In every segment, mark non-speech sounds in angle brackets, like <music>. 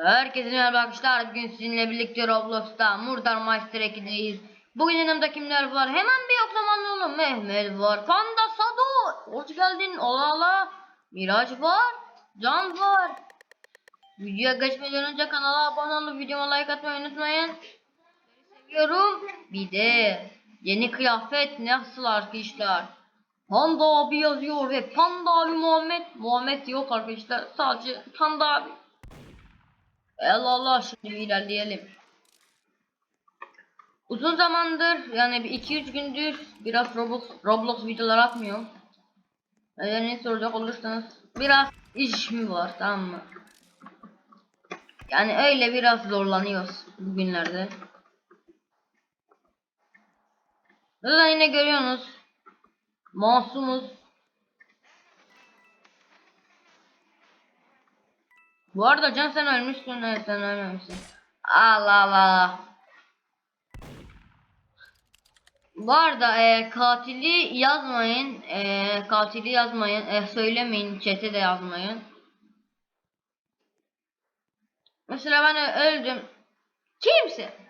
Herkese merhaba arkadaşlar. Bugün sizinle birlikte Roblox'ta Murdar Master 2'deyiz. Bugün yanımda kimler var? Hemen bir yoklamanı olun. Mehmet var. Panda Sado. Hoş geldin. Ola ola. Miraç var. Can var. Videoya geçmeden önce kanala abone olup videoma like atmayı unutmayın. Seviyorum. Bir de yeni kıyafet nasıl arkadaşlar? Panda abi yazıyor ve Panda abi Muhammed. Muhammed yok arkadaşlar. Sadece Panda abi. Allah Allah şimdi ilerleyelim. Uzun zamandır yani bir 2-3 gündür biraz Roblox, Roblox videolar atmıyorum. Eğer ne soracak olursanız biraz iş mi var tamam mı? Yani öyle biraz zorlanıyoruz bugünlerde. Zaten yine görüyorsunuz. Masumuz. Bu arada Can sen ölmüşsün evet sen ölmemişsin. Allah Allah. Bu arada e, katili yazmayın. E, katili yazmayın. E, söylemeyin. Chat'e de yazmayın. Mesela ben öldüm. Kimse.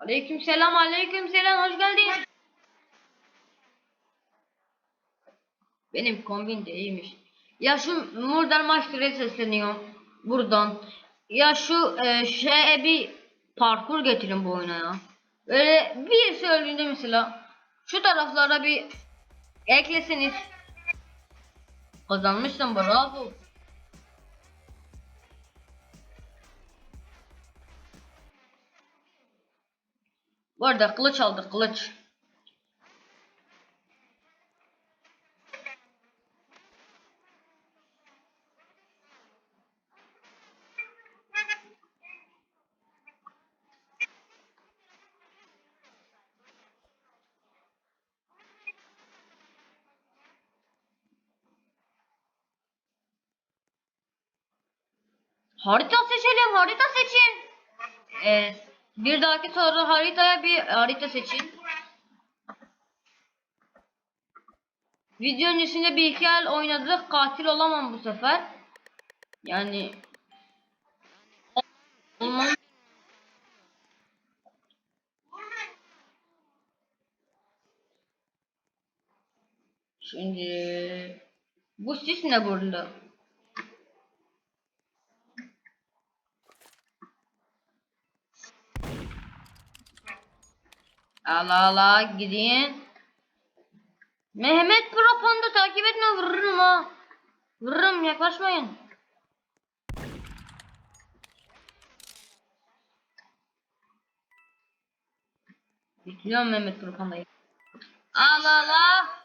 Aleyküm selam aleyküm selam hoş geldin. Benim kombin de. Ya şu Murder Master'e sesleniyor buradan. Ya şu e, şeye bir parkur getirin bu oyuna ya. Böyle bir söylediğinde mesela şu taraflara bir ekleseniz kazanmışsın bravo. Bu arada kılıç aldık kılıç. Harita seçelim, harita seçin. Evet. Bir dahaki soru haritaya bir harita seçin. Video öncesinde bir iki el oynadık. Katil olamam bu sefer. Yani olmam. Şimdi bu sis ne burada? Allah Allah gidin. Mehmet Pro takip etme vururum ha. Vururum yaklaşmayın. Bekliyorum Mehmet Pro Panda'yı. Allah Allah.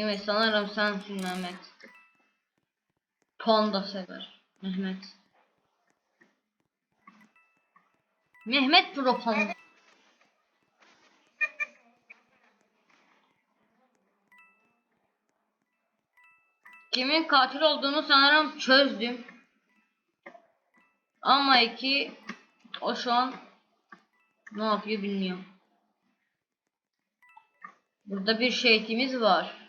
Evet sanırım sensin Mehmet. Panda sever. Mehmet. Mehmet Pro Panda. Kimin katil olduğunu sanırım çözdüm. Ama iki o şu an ne yapıyor bilmiyorum. Burada bir şehitimiz var.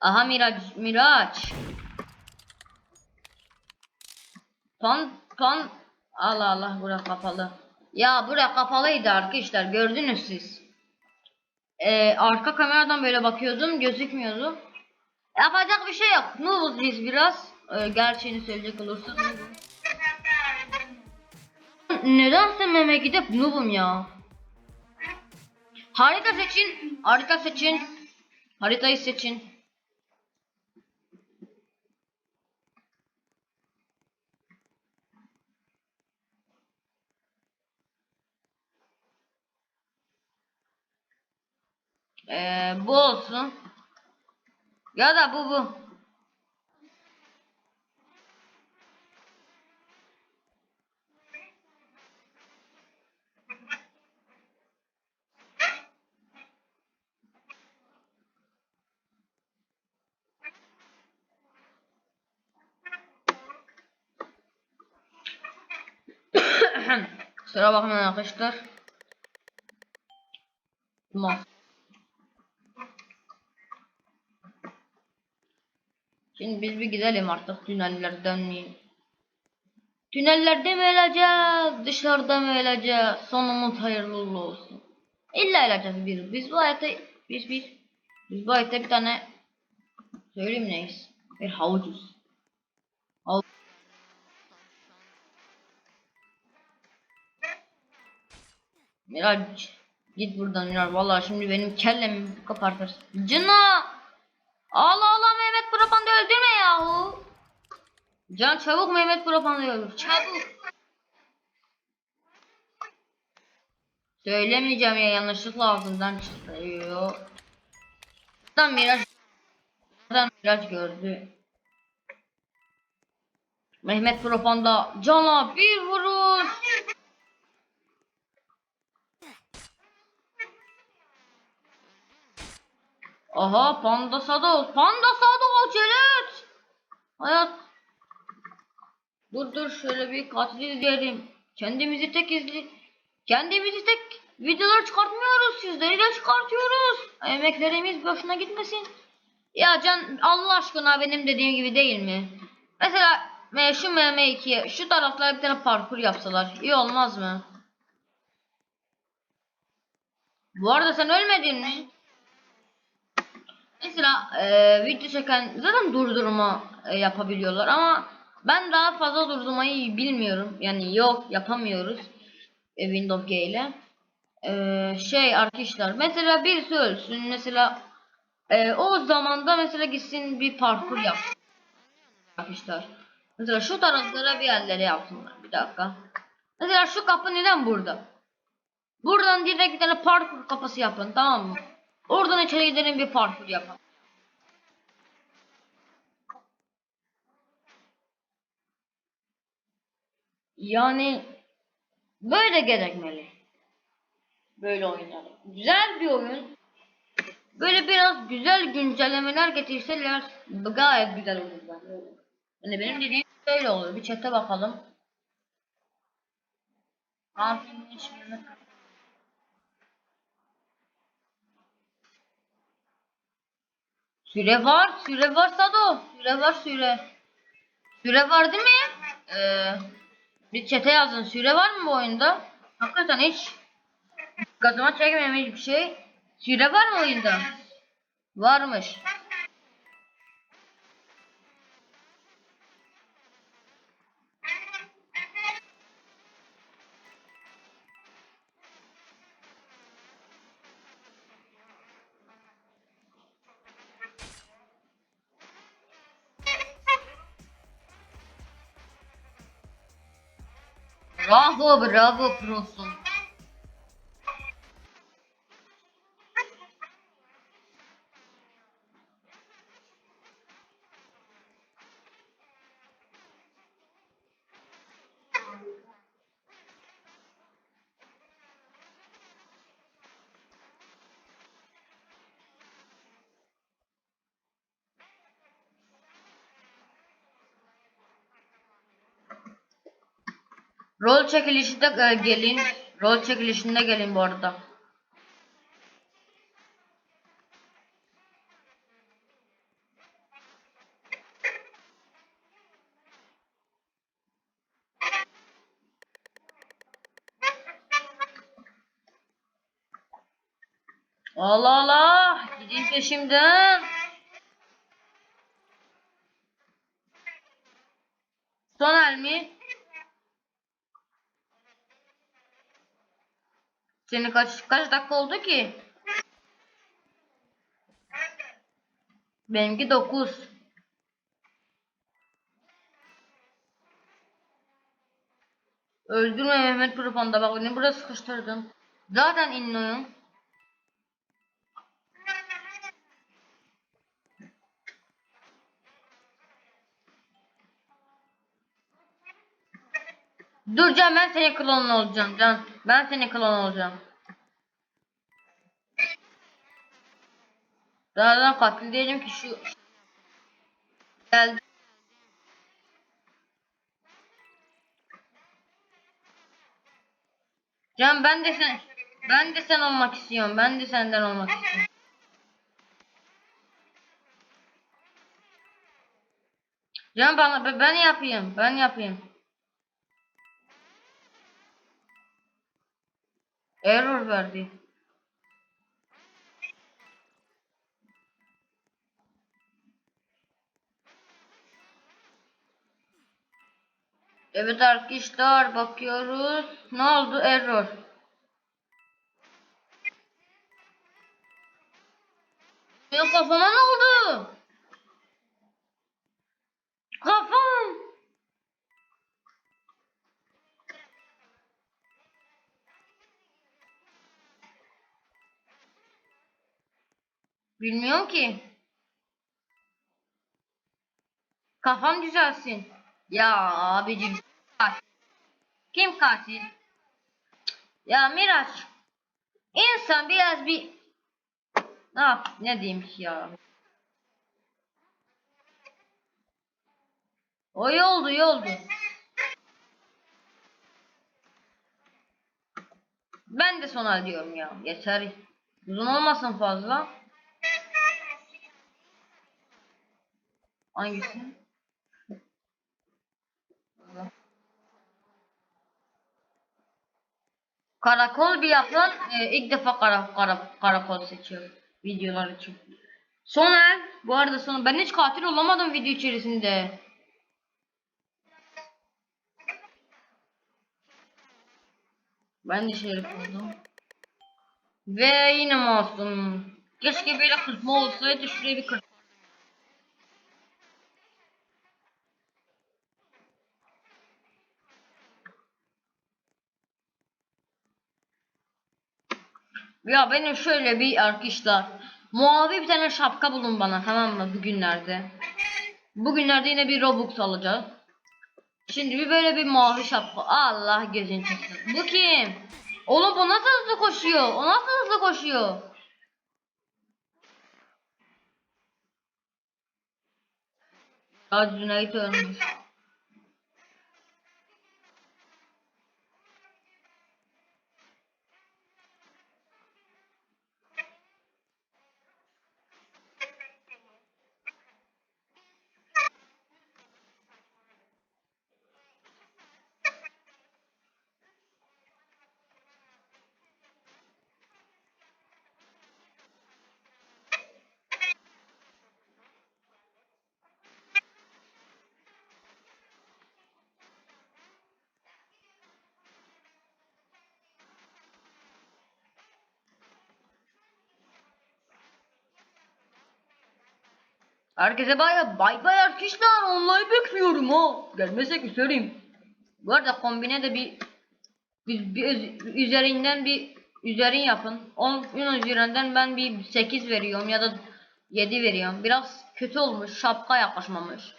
Aha Miraç, Miraç. Pan, pan. Allah Allah bura kapalı. Ya bura kapalıydı arkadaşlar gördünüz siz. Ee, arka kameradan böyle bakıyordum gözükmüyordu. Yapacak bir şey yok. Noobuz biz biraz. Ee, gerçeğini söyleyecek olursak. Nedense meme gidip noobum ya. Harita seçin. Harita seçin. Haritayı seçin. Ee, bu olsun. Ya da bu bu. <coughs> Kusura bakmayın arkadaşlar. Tamam. Şimdi biz bir gidelim artık tünellerden mi? Tünellerde mi öleceğiz? Dışarıda mı öleceğiz? Sonumuz hayırlı olsun. İlla öleceğiz bir. Biz bu hayatta biz biz biz bu hayatta bir tane söyleyeyim neyiz? Bir havucuz. Hav Miraç git buradan Miraç. Vallahi şimdi benim kellemi kopartırsın. Cına! Allah Allah Mehmet Propan'da öldürme yahu. Can çabuk Mehmet Propan'da öldür. Çabuk. Söylemeyeceğim ya yanlışlıkla ağzımdan çıkıyor. Tam Miraç. Tam Miraç gördü. Mehmet Propan'da cana bir vuruş. Aha Panda Sado. Panda Sado Celet. Hayat. Dur dur şöyle bir katil izleyelim. Kendimizi tek izli. Kendimizi tek videolar çıkartmıyoruz. Sizleri de çıkartıyoruz. Emeklerimiz boşuna gitmesin. Ya Can Allah aşkına benim dediğim gibi değil mi? Mesela şu MM2'ye şu taraflara bir tane parkur yapsalar iyi olmaz mı? Bu arada sen ölmedin mi? Mesela e, video çeken zaten durdurma e, yapabiliyorlar ama ben daha fazla durdurmayı bilmiyorum. Yani yok yapamıyoruz e, Windows G ile. E, şey arkadaşlar mesela birisi ölsün mesela e, o zamanda mesela gitsin bir parkur yap. Arkadaşlar. Mesela şu taraflara bir yerlere yapsınlar. Bir dakika. Mesela şu kapı neden burada? Buradan direkt bir tane parkur kapısı yapın tamam mı? Oradan içeri gidelim bir parkur yapalım. Yani böyle gerekmeli. Böyle oyunlar. Güzel bir oyun. Böyle biraz güzel güncellemeler getirseler gayet güzel olur bence. Yani benim dediğim böyle olur. Bir chat'e bakalım. Hanımefendinin şimdi Süre var, süre var Sado. Süre var süre. Süre var değil mi? Ee, bir çete yazın. Süre var mı bu oyunda? Hakikaten hiç gazıma çekmemiş bir şey. Süre var mı oyunda? Varmış. Bravo bravo prosun. Rol çekilişinde e, gelin. Rol çekilişinde gelin bu arada. Allah Allah. Gidin peşimden. Son el mi? Senin kaç kaç dakika oldu ki? Benimki 9. Öldürme Mehmet Propanda bak beni burada sıkıştırdın. Zaten inliyorum. Dur Can ben senin klonun olacağım Can. Ben senin klon olacağım. Birazdan katil diyelim ki şu geldi. Can ben de sen ben de sen olmak istiyorum. Ben de senden olmak istiyorum. Can bana ben yapayım. Ben yapayım. Error verdi. Evet arkadaşlar bakıyoruz. Ne oldu? Error. Ya kafama ne oldu? Bilmiyorum ki. Kafam düzelsin. Ya abicim. Kim katil? Ya Miraç. İnsan biraz bir ne yap ne diyeyim ya. O yoldu yoldu. Ben de sona diyorum ya. Yeter. Uzun olmasın fazla. Hangisi? Karakol bir yapan e, ilk defa kara, kara, karakol seçiyor videolar için. Soner bu arada sonra ben hiç katil olamadım video içerisinde. Ben de şerif oldum. Ve yine masum. Keşke böyle kırpma olsaydı şuraya bir kırp. Ya benim şöyle bir arkadaşlar. Mavi bir tane şapka bulun bana tamam mı bugünlerde. Bugünlerde yine bir Robux alacağız. Şimdi bir böyle bir mavi şapka. Allah gözün çıksın. Bu kim? Oğlum bu nasıl hızlı koşuyor? O nasıl hızlı koşuyor? Ya Cüneyt ölmüş. Herkese bay bay bay arkadaşlar. Onları bekliyorum ha. Gelmesek söyleyeyim. Bu arada kombine de bir bir, bir üzerinden bir üzerin yapın. 10 üzerinden ben bir 8 veriyorum ya da 7 veriyorum. Biraz kötü olmuş. Şapka yaklaşmamış.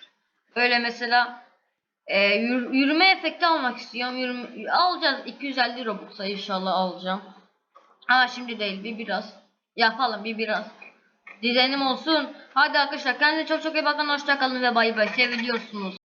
Böyle mesela e, yür- yürüme efekti almak istiyorum. Yürüme, alacağız 250 Robux'a inşallah alacağım. Ama şimdi değil bir biraz. Yapalım bir biraz. Dizenim olsun. Hadi arkadaşlar kendinize çok çok iyi bakın. Hoşça kalın ve bay bay. Seviliyorsunuz.